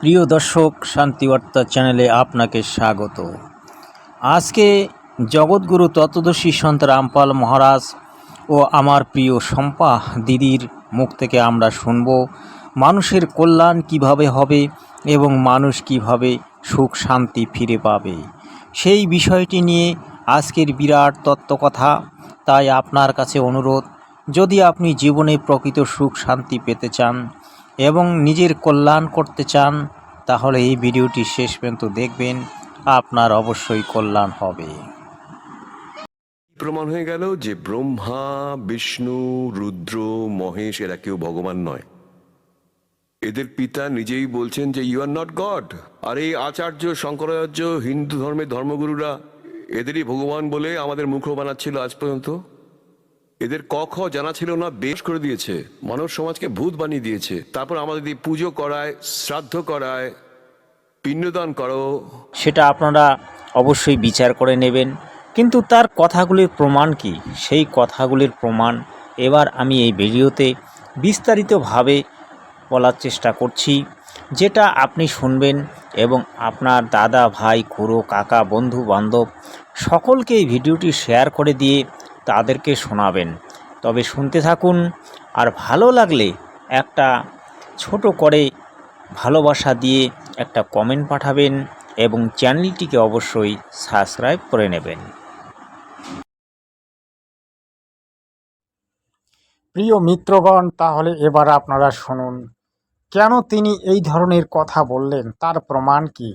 প্রিয় দর্শক, শান্তিবার্তা চ্যানেলে আপনাকে স্বাগত। আজকে জগৎগুরু তত্ত্বদর্শী সন্ত রামপাল মহারাজ ও আমার প্রিয় শম্পা দিদির মুখ থেকে আমরা শুনব, মানুষের কল্যাণ কীভাবে হবে এবং মানুষ কীভাবে সুখ শান্তি ফিরে পাবে। সেই বিষয়টি নিয়ে আজকের বিরাট তত্ত্বকথা, তাই আপনার কাছে অনুরোধ, যদি আপনি জীবনে প্রকৃত সুখ শান্তি পেতে চান এবং নিজের কল্যাণ করতে চান, তাহলে এই ভিডিওটি শেষ পর্যন্ত দেখবেন। আপনার অবশ্যই কল্যাণ হবে। প্রমাণ হয়ে গেল যে ব্রহ্মা, বিষ্ণু, রুদ্র, মহেশ এরা কেউ ভগবান নয়। এদের পিতা নিজেই বলছেন যে ইউ আর নট গড আর এই আচার্য, শঙ্করাচার্য, হিন্দু ধর্মের ধর্মগুরুরা এদেরই ভগবান বলে আমাদের মুখ বানাচ্ছিল আজ পর্যন্ত। এদের ক খ জানা ছিল না, বেশ করে দিয়েছে। মানব সমাজকে ভূত বানিয়ে দিয়েছে। তারপর আমাদের দিয়ে পুজো করায়, শ্রাদ্ধ করায়, পিণ্ডদান করো সেটা আপনারা অবশ্যই বিচার করে নেবেন। কিন্তু তার কথাগুলির প্রমাণ কি? সেই কথাগুলির প্রমাণ এবার আমি এই ভিডিওতে বিস্তারিতভাবে বলার চেষ্টা করছি। যেটা আপনি শুনবেন এবং আপনার দাদা, ভাই, খুড়ো, কাকা বন্ধু বান্ধব সকলকে এই ভিডিওটি শেয়ার করে দিয়ে তাদেরকে শোনাবেন। তবে শুনতে থাকুন আর ভালো লাগলে একটা ছোট করে ভালোবাসা দিয়ে একটা কমেন্ট পাঠাবেন এবং চ্যানেলটিকে অবশ্যই সাবস্ক্রাইব করে নেবেন। প্রিয় মিত্রগণ, তাহলে এবার আপনারা শুনুন, কেন তিনি এই ধরনের কথা বললেন? তার প্রমাণ কি?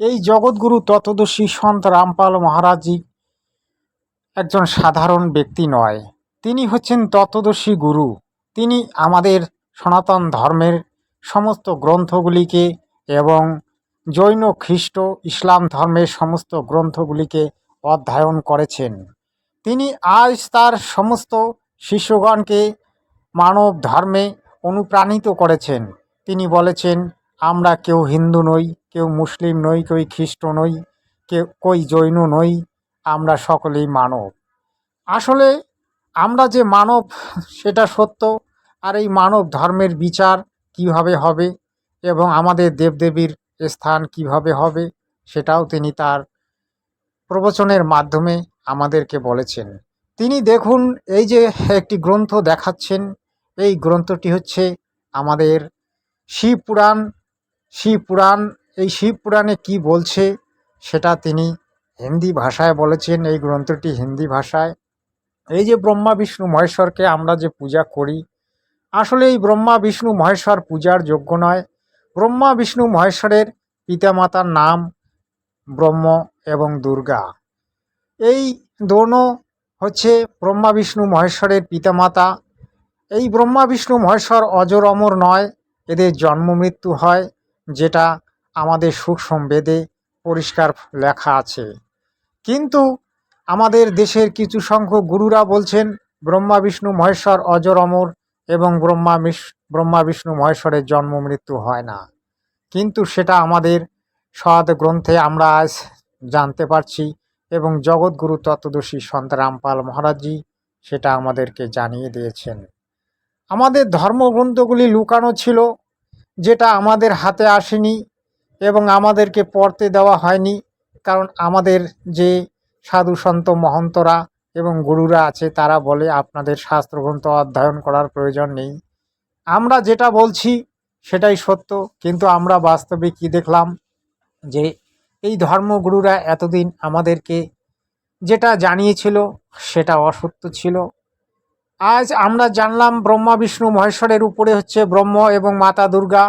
এই জগৎগুরু তত্ত্বদর্শী সন্ত রামপাল মহারাজজি একজন সাধারণ ব্যক্তি নয়। তিনি হচ্ছেন তত্ত্বদর্শী গুরু। তিনি আমাদের সনাতন ধর্মের সমস্ত গ্রন্থগুলিকে এবং জৈন খ্রিস্ট ইসলাম ধর্মের সমস্ত গ্রন্থগুলিকে অধ্যয়ন করেছেন। তিনি আজ তার সমস্ত শিষ্যগণকে মানব ধর্মে অনুপ্রাণিত করেছেন। তিনি বলেছেন, আমরা কেউ হিন্দু নই, কেউ মুসলিম নই, কেউ খ্রিস্ট নই, কেউ, কই জৈন নই আমরা সকলেই মানব। আসলে আমরা যে মানব, সেটা সত্য। আর এই মানব ধর্মের বিচার কীভাবে হবে এবং আমাদের দেবদেবীর স্থান কীভাবে হবে, সেটাও তিনি তার প্রবচনের মাধ্যমে আমাদেরকে বলেছেন। তিনি দেখুন, এই যে একটি গ্রন্থ দেখাচ্ছেন, এই গ্রন্থটি হচ্ছে আমাদের শিব পুরাণ শিব পুরাণ এই শিব পুরাণে কি বলছে, সেটা তিনি হিন্দি ভাষায় বলেছেন, এই গ্রন্থটি হিন্দি ভাষায়। এই যে ব্রহ্মা, বিষ্ণু, মহেশ্বরকে আমরা যে পূজা করি, আসলে এই ব্রহ্মা, বিষ্ণু, মহেশ্বর পূজার যোগ্য নয়। ব্রহ্মা, বিষ্ণু, মহেশ্বরের পিতামাতার নাম ব্রহ্ম এবং দুর্গা। এই দোনো হচ্ছে ব্রহ্মা, বিষ্ণু, মহেশ্বরের পিতামাতা। এই ব্রহ্মা, বিষ্ণু, মহেশ্বর অজর অমর নয়, এদের জন্ম মৃত্যু হয়, যেটা আমাদের সূক্ষ্ম বেদে পরিষ্কার লেখা আছে। কিন্তু আমাদের দেশের কিছু সংখ্যক গুরুরা বলছেন, ব্রহ্মা বিষ্ণু মহেশ্বর অজর অমর এবং ব্রহ্মা ব্রহ্মা বিষ্ণু মহেশ্বরের জন্ম মৃত্যু হয় না। কিন্তু সেটা আমাদের সৎ গ্রন্থে আমরা আজ জানতে পারছি এবং জগৎগুরু তত্ত্বদর্শী সন্ত রামপাল মহারাজজি সেটা আমাদেরকে জানিয়ে দিয়েছেন। আমাদের ধর্মগ্রন্থগুলি লুকানো ছিল, যেটা আমাদের হাতে আসেনি এবং আমাদেরকে পড়তে দেওয়া হয়নি। কারণ আমাদের যে সাধু সন্ত মহন্তরা এবং গুরুরা আছে, তারা বলে আপনাদের শাস্ত্রগ্রন্থ অধ্যয়ন করার প্রয়োজন নেই। আমরা যেটা বলছি সেটাই সত্য, কিন্তু আমরা বাস্তবে কি দেখলাম? যে এই ধর্মগুরুরা এতদিন আমাদেরকে যেটা জানিয়েছিল সেটা অসত্য ছিল। আজ আমরা জানলাম ব্রহ্মা, বিষ্ণু, মহেশ্বরের উপরে হচ্ছে ব্রহ্ম এবং মাতা দুর্গা,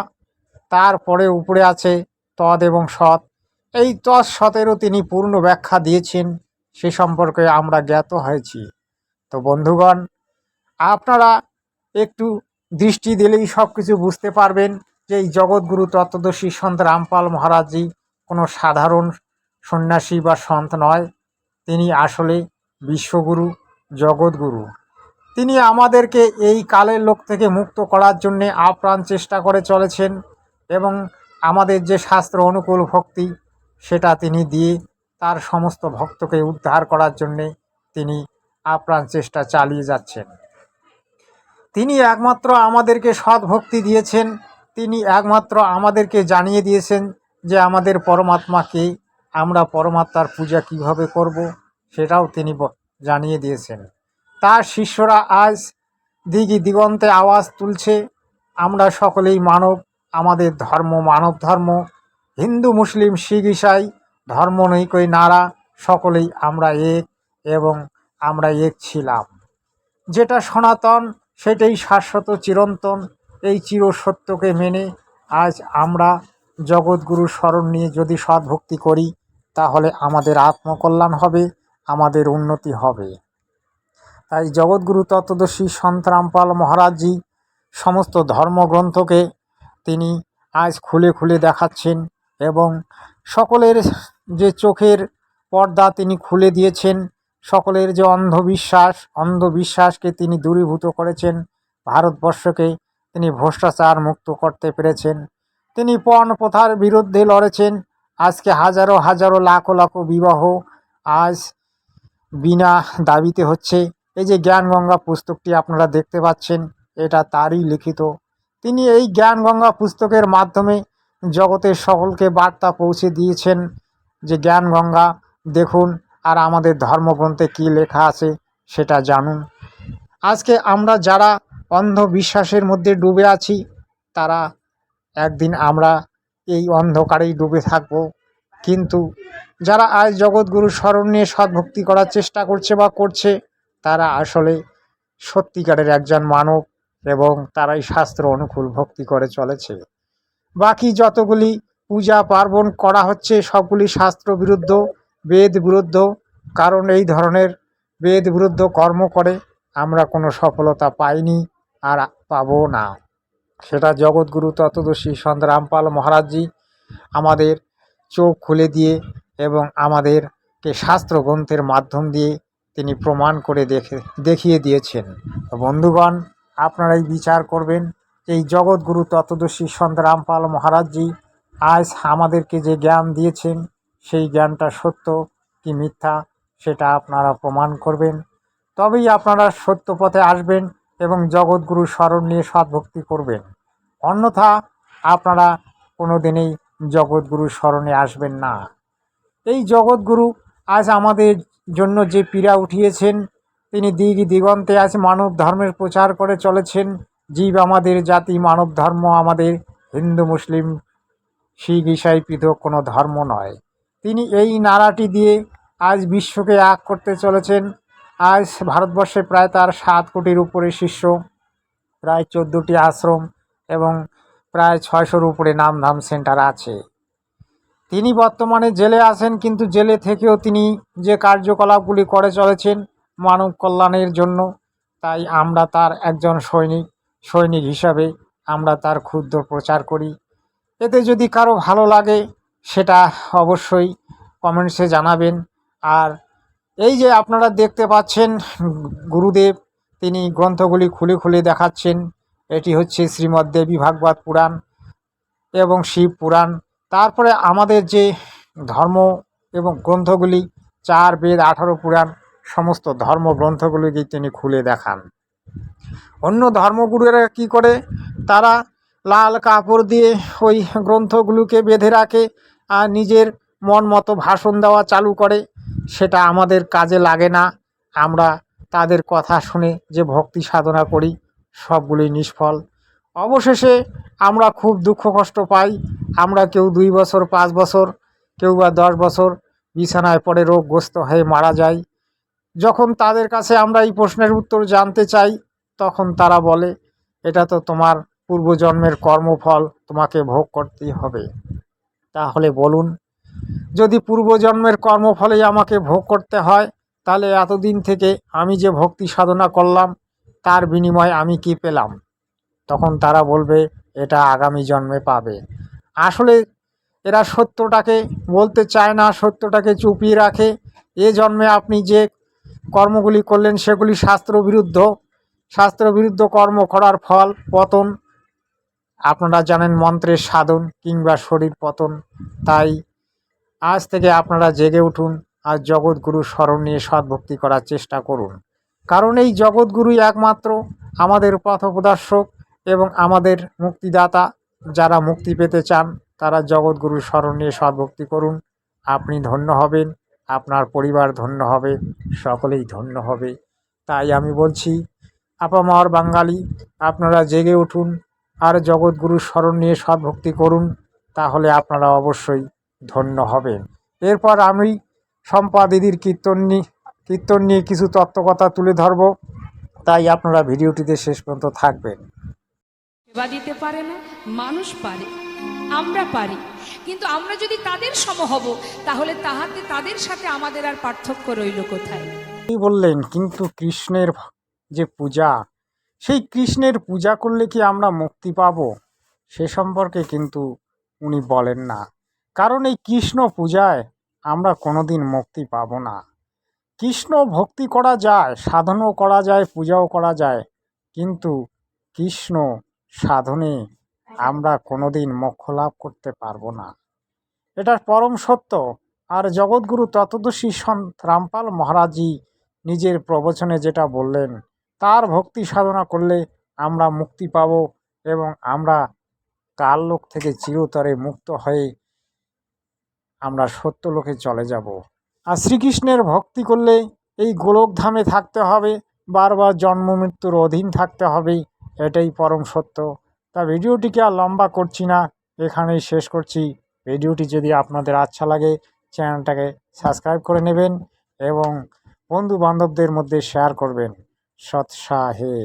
তারপরে উপরে আছে তদ এবং সৎ। এই তৎ সতেরো তিনি পূর্ণ ব্যাখ্যা দিয়েছেন, সে সম্পর্কে আমরা জ্ঞাত হয়েছি। তো বন্ধুগণ, আপনারা একটু দৃষ্টি দিলেই সব কিছু বুঝতে পারবেন যে এই জগৎগুরু তত্ত্বদর্শী সন্ত রামপাল মহারাজজি কোনো সাধারণ সন্ন্যাসী বা সন্ত নয়। তিনি আসলে বিশ্বগুরু, জগৎগুরু। তিনি আমাদেরকে এই কালের লোক থেকে মুক্ত করার জন্যে আপ্রাণ চেষ্টা করে চলেছেন এবং আমাদের যে শাস্ত্র অনুকূল ভক্তি সেটা তিনি দিয়ে তার সমস্ত ভক্তকে উদ্ধার করার জন্যে তিনি আপ্রাণ চেষ্টা চালিয়ে যাচ্ছেন। তিনি একমাত্র আমাদেরকে সৎ ভক্তি দিয়েছেন, তিনি একমাত্র আমাদেরকে জানিয়ে দিয়েছেন যে আমাদের পরমাত্মাকে আমরা পরমাত্মার পূজা কীভাবে করব সেটাও তিনি জানিয়ে দিয়েছেন। তার শিষ্যরা আজ দিগি দিগন্তে আওয়াজ তুলছে, আমরা সকলেই মানব, আমাদের ধর্ম মানব ধর্ম হিন্দু, মুসলিম, শিখ, ইসাই, ধর্ম, নৈকই, নারা, সকলেই আমরা এক এবং আমরা এক ছিলাম। যেটা সনাতন, সেটাই শাশ্বত, চিরন্তন, এই চির সত্যকে মেনে আজ আমরা জগৎগুরু স্মরণ নিয়ে যদি সদ্ভক্তি করি, তাহলে আমাদের আত্মকল্যাণ হবে, আমাদের উন্নতি হবে। তাই জগৎগুরু তত্ত্বদর্শী সন্ত রামপাল মহারাজজি সমস্ত ধর্মগ্রন্থকে তিনি আজ খুলে খুলে দেখাচ্ছেন। এবং সকলের যে চোখের পর্দা তিনি খুলে দিয়েছেন, সকলের যে অন্ধবিশ্বাস, অন্ধবিশ্বাসকে তিনি দূরীভূত করেছেন, ভারতবর্ষকে তিনি ভ্রষ্টাচার মুক্ত করতে পেরেছেন। তিনি পণ প্রথার বিরুদ্ধে লড়েছেন। আজকে হাজারো হাজারো, লাখো লাখো বিবাহ আজ বিনা দাবিতে হচ্ছে। এই যে জ্ঞানগঙ্গা পুস্তকটি আপনারা দেখতে পাচ্ছেন, এটা তারই লিখিত। তিনি এই জ্ঞানগঙ্গা পুস্তকের মাধ্যমে জগতের সকলকে বার্তা পৌঁছে দিয়েছেন যে জ্ঞানগঙ্গা দেখুন আর আমাদের ধর্মগ্রন্থে কী লেখা আছে সেটা জানুন। আজকে আমরা যারা অন্ধবিশ্বাসের মধ্যে ডুবে আছি, তারা একদিন আমরা এই অন্ধকারেই ডুবে থাকব। কিন্তু যারা আজ জগৎগুরু স্মরণ নিয়ে সদ্ভক্তি করার চেষ্টা করছে বা করছে, তারা আসলে সত্যিকারের একজন মানব এবং তারাই শাস্ত্র অনুকূল ভক্তি করে চলেছে। বাকি যতগুলি পূজা পার্বণ করা হচ্ছে, সবগুলি শাস্ত্র বিরুদ্ধ, বেদ বিরুদ্ধ, কারণ এই ধরনের বেদ বিরুদ্ধ কর্ম করে আমরা কোনো সফলতা পাইনি আর পাবো না। সেটা জগৎগুরু তত্ত্বদর্শী সন্ত রামপাল মহারাজজি আমাদের চোখ খুলে দিয়ে এবং আমাদেরকে শাস্ত্র গ্রন্থের মাধ্যম দিয়ে তিনি প্রমাণ করে দেখে, দেখিয়ে দিয়েছেন। বন্ধুগণ, আপনারাই বিচার করবেন। এই জগৎগুরু তত্ত্বদর্শী সন্ত রামপাল মহারাজজি আজ আমাদেরকে যে জ্ঞান দিয়েছেন, সেই জ্ঞানটা সত্য কি মিথ্যা সেটা আপনারা প্রমাণ করবেন। তবেই আপনারা সত্য পথে আসবেন এবং জগৎগুরু স্মরণ নিয়ে সদ্ভক্তি করবেন। অন্যথা আপনারা কোনো দিনেই জগৎগুরু স্মরণে আসবেন না। এই জগৎগুরু আজ আমাদের জন্য যে পীড়া উঠিয়েছেন, তিনি দিগ দিগন্তে আজ মানব ধর্মের প্রচার করে চলেছেন জীব আমাদের, জাতি, মানব ধর্ম আমাদের, হিন্দু, মুসলিম, শিখ, ইসাই, পৃথক কোনো ধর্ম নয়। তিনি এই নারাটি দিয়ে আজ বিশ্বকে এক করতে চলেছেন। আজ ভারতবর্ষে প্রায় তার সাত কোটির উপরে শিষ্য, প্রায় চোদ্দোটি আশ্রম এবং প্রায় ছয়শোর উপরে নামধাম সেন্টার আছে। তিনি বর্তমানে জেলে আছেন, কিন্তু জেলে থেকেও তিনি যে কার্যকলাপগুলি করে চলেছেন মানব কল্যাণের জন্য, তাই আমরা তার একজন সৈনিক। সৈনিক হিসাবে আমরা তার ক্ষুদ্র প্রচার করি। এতে যদি কারও ভালো লাগে, সেটা অবশ্যই কমেন্টসে জানাবেন। আর এই যে আপনারা দেখতে পাচ্ছেন, গুরুদেব, তিনি গ্রন্থগুলি খুলে খুলে দেখাচ্ছেন। এটি হচ্ছে শ্রীমদ্ দেবী ভাগবত পুরাণ এবং শিব পুরাণ। তারপরে আমাদের যে ধর্ম এবং গ্রন্থগুলি, চার বেদ, আঠারো পুরাণ, সমস্ত ধর্মগ্রন্থগুলিকে তিনি খুলে দেখান। অন্য ধর্মগুরুরা কি করে? তারা লাল কাপড় দিয়ে ওই গ্রন্থগুলোকে বেঁধে রাখে আর নিজের মন মতো ভাষণ দেওয়া চালু করে। সেটা আমাদের কাজে লাগে না। আমরা তাদের কথা শুনে যে ভক্তি সাধনা করি সবগুলি নিষ্ফল। অবশেষে আমরা খুব দুঃখ কষ্ট পাই। আমরা কেউ দুই বছর, পাঁচ বছর, কেউ বা দশ বছর বিছানায় পড়ে রোগগ্রস্ত হয়ে মারা যাই। যখন তাদের কাছে আমরা এই প্রশ্নের উত্তর জানতে চাই, তখন তারা বলে, এটা তো তোমার পূর্বজন্মের কর্মফল, তোমাকে ভোগ করতেই হবে। তাহলে বলুন, যদি পূর্বজন্মের কর্মফলেই আমাকে ভোগ করতে হয়, তাহলে এতদিন থেকে আমি যে ভক্তি সাধনা করলাম, তার বিনিময়ে আমি কি পেলাম? তখন তারা বলবে, এটা আগামী জন্মে পাবে। আসলে এরা সত্যটাকে বলতে চায় না, সত্যটাকে চুপিয়ে রাখে। এ জন্মে আপনি যে কর্মগুলি করলেন, সেগুলি শাস্ত্রবিরুদ্ধ। শাস্ত্রবিরুদ্ধ কর্ম করার ফল পতন। আপনারা জানেন মন্ত্রের সাধন কিংবা শরীর পতন। তাই আজ থেকে আপনারা জেগে উঠুন আর জগৎগুরু স্মরণ নিয়ে সদ্ভক্তি করার চেষ্টা করুন। কারণ এই জগৎগুরুই একমাত্র আমাদের পথপ্রদর্শক এবং আমাদের মুক্তিদাতা। যারা মুক্তি পেতে চান, তারা জগৎগুরু স্মরণ নিয়ে সদ্ভক্তি করুন। আপনি ধন্য হবেন। আপনার পরিবার ধন্য হবে, সকলেই ধন্য হবে। তাই আমি বলছি আপা আপামর বাঙালি, আপনারা জেগে উঠুন আর জগৎগুরু স্মরণ নিয়ে সদ্ভক্তি করুন, তাহলে আপনারা অবশ্যই ধন্য হবেন। এরপর আমি শম্পা দিদির কীর্তন নিয়ে কীর্তন নিয়ে কিছু তত্ত্বকথা তুলে ধরব, তাই আপনারা ভিডিওটিতে শেষ পর্যন্ত থাকবেন। সেবা দিতে পারে না, মানুষ পারে। আমরা পারি। কিন্তু আমরা যদি তাদের সম হব, তাহলে তাহাতে, তাদের সাথে আমাদের আর পার্থক্য রইল কোথায়? তিনি বললেন, কিন্তু কৃষ্ণের যে পূজা, সেই কৃষ্ণের পূজা করলে কি আমরা মুক্তি পাব? সে সম্পর্কে কিন্তু উনি বলেন না। কারণ এই কৃষ্ণ পূজায় আমরা কোনোদিন মুক্তি পাব না। কৃষ্ণ ভক্তি করা যায়, সাধনও করা যায়, পূজাও করা যায়, কিন্তু কৃষ্ণ সাধনে আমরা কোনোদিন মোক্ষ লাভ করতে পারব না। এটা পরম সত্য। আর জগৎগুরু তত্ত্বদর্শী সন্ত রামপাল মহারাজজি নিজের প্রবচনে যেটা বললেন, তার ভক্তি সাধনা করলে আমরা মুক্তি পাব এবং আমরা কাল লোক থেকে চিরতরে মুক্ত হয়ে আমরা সত্য লোকে চলে যাব। আর শ্রীকৃষ্ণের ভক্তি করলে এই গোলকধামে থাকতে হবে, বারবার জন্ম মৃত্যুর অধীন থাকতে হবে, এটাই পরম সত্য। তা ভিডিওটিকে আর লম্বা করছি না, এখানেই শেষ করছি। ভিডিওটি যদি আপনাদের আচ্ছা লাগে, চ্যানেলটাকে সাবস্ক্রাইব করে নেবেন এবং বন্ধু বান্ধবদের মধ্যে শেয়ার করবেন। সৎসাহে।